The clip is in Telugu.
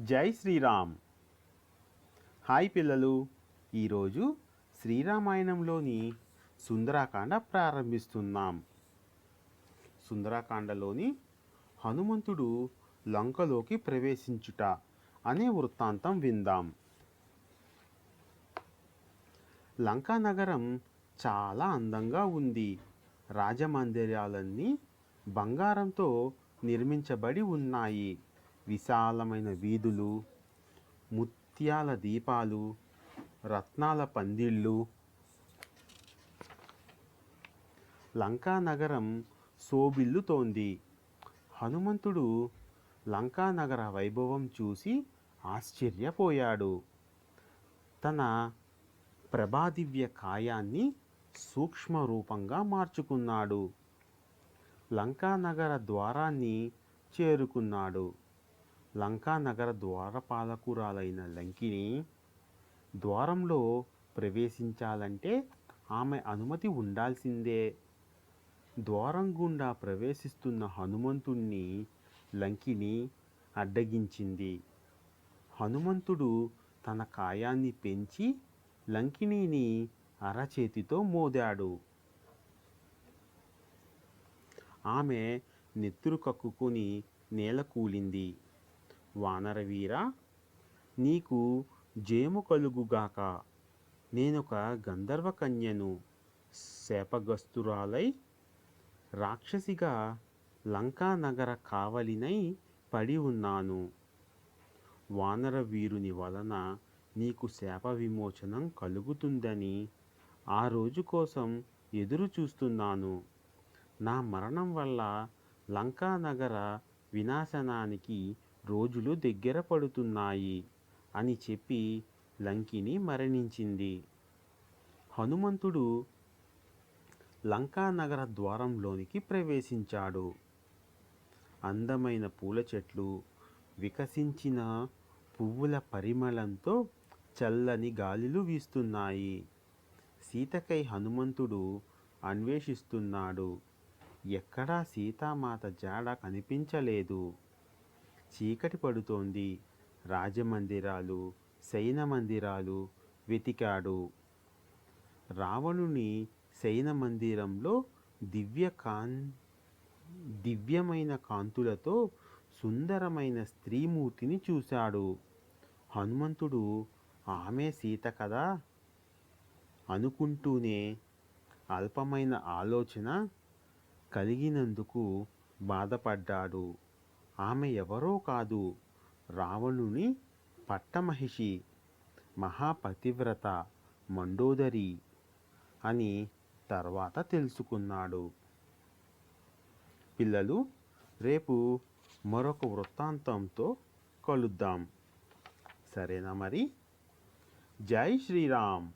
జై శ్రీరామ్. హాయ్ పిల్లలు. ఈరోజు శ్రీరామాయణంలోని సుందరాకాండ ప్రారంభిస్తున్నాం. సుందరాకాండలోని హనుమంతుడు లంకలోకి ప్రవేశించుట అనే వృత్తాంతం విందాం. లంకా నగరం చాలా అందంగా ఉంది. రాజమందిరాలన్నీ బంగారంతో నిర్మించబడి ఉన్నాయి. విశాలమైన వీధులు ముత్యాల దీపాలు రత్నాల పందిళ్ళు. లంకా నగరం శోభిల్లుతోంది హనుమంతుడు లంకా నగర వైభవం చూసి ఆశ్చర్యపోయాడు. తన ప్రభాదివ్య కాయాన్ని సూక్ష్మ రూపంగా మార్చుకున్నాడు. లంకా నగర ద్వారాన్ని చేరుకున్నాడు. లంకా నగర ద్వారపాలకురాలైన లంకిని ద్వారంలో ప్రవేశించాలంటే ఆమె అనుమతి ఉండాల్సిందే. ద్వారం గుండా ప్రవేశిస్తున్న హనుమంతుణ్ణి లంకిని అడ్డగించింది. హనుమంతుడు తన కాయాన్ని పెంచి లంకిణిని అరచేతితో మోదాడు. ఆమె నెత్తురు కక్కుకొని నేల కూలింది. వానరవీర నీకు జయము కలుగుగాక. నేనొక గంధర్వ కన్యను శాపగ్రస్తురాలై రాక్షసిగా లంకా నగర కావలినై పడి ఉన్నాను. వానర వీరుని వలన నీకు శాప విమోచనం కలుగుతుందని ఆ రోజు కోసం ఎదురు చూస్తున్నాను నా మరణం వల్ల లంకా నగర వినాశనానికి రోజులు దగ్గర పడుతున్నాయి అని చెప్పి లంకిని మరణించింది. హనుమంతుడు లంకా నగర ద్వారంలోనికి ప్రవేశించాడు. అందమైన పూల చెట్లు వికసించిన పువ్వుల పరిమళంతో చల్లని గాలులు వీస్తున్నాయి. సీతకై హనుమంతుడు అన్వేషిస్తున్నాడు. ఎక్కడా సీతామాత జాడ కనిపించలేదు. చీకటి పడుతోంది. రాజమందిరాలు శయన మందిరాలు వెతికాడు. రావణుని శయన మందిరంలో దివ్య కాన్ దివ్యమైన కాంతులతో సుందరమైన స్త్రీమూర్తిని చూశాడు. హనుమంతుడు ఆమె సీత కదా? అనుకుంటూనే అల్పమైన ఆలోచన కలిగినందుకు బాధపడ్డాడు. ఆమె ఎవరో కాదు. రావణుని పట్టమహిషి మహాపతివ్రత మండోదరి అని తర్వాత తెలుసుకున్నాడు. పిల్లలు రేపు మరొక వృత్తాంతంతో కలుద్దాం. సరేనా మరి? జై శ్రీరామ్.